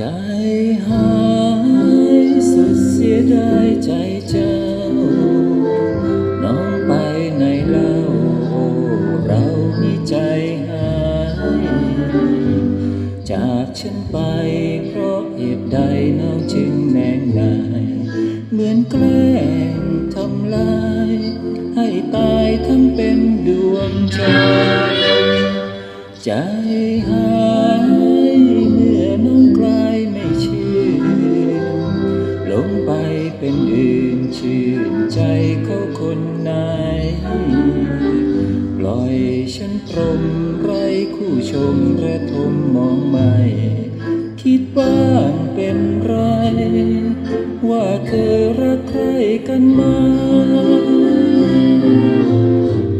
ใจหายสุดเสียดายใจเจ้า น้องไปไหนเล่าเรามีใจหาย จากฉันไปเพราะเหตุใดน้องจึงแนงนาย เหมือนแกล้งทำลาย ให้ตายทั้งเป็นดวงใจ ใจหาย รมไรคู่ชมระทมมองไม่ คิดบ้างเป็นไร ว่าเคยรักใครกันมา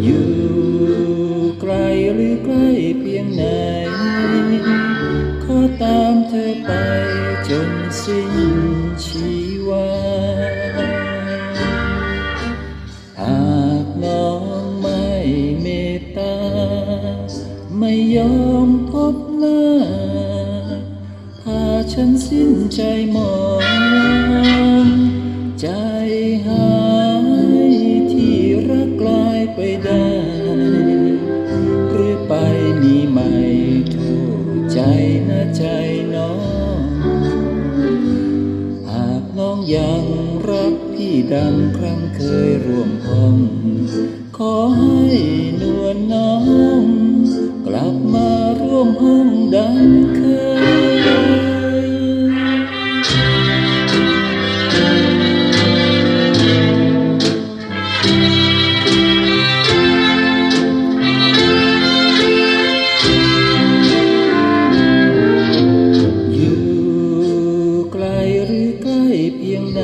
อยู่ไกลหรือใกล้เพียงไหน ขอตามเธอไปจนสิ้นชีวา ฉันสิ้นใจหมองใจหายที่รักกลายไปได้ หรือไปมีใหม่โทษใจนะใจน้อง หากน้องยังรักพี่ดังครั้งเคยร่วมห้อง ขอให้นวลน้อง กลับมาร่วมห้องดัง พียงไหน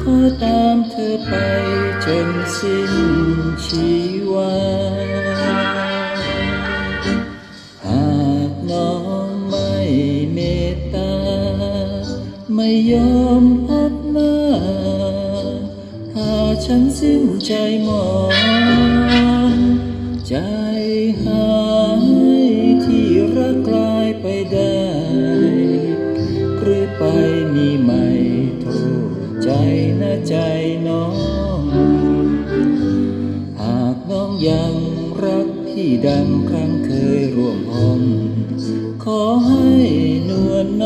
ขอตามเธอไปจนสิ้นชีวาหากน้องไม่เมตตา ไม่ยอมพบหน้าพาฉันสิ้นใจหมองใจหาย ถูกใจนะใจน้อง หากน้องยังรักพี่ดังครั้งเคยร่วมห้อง ขอให้นวล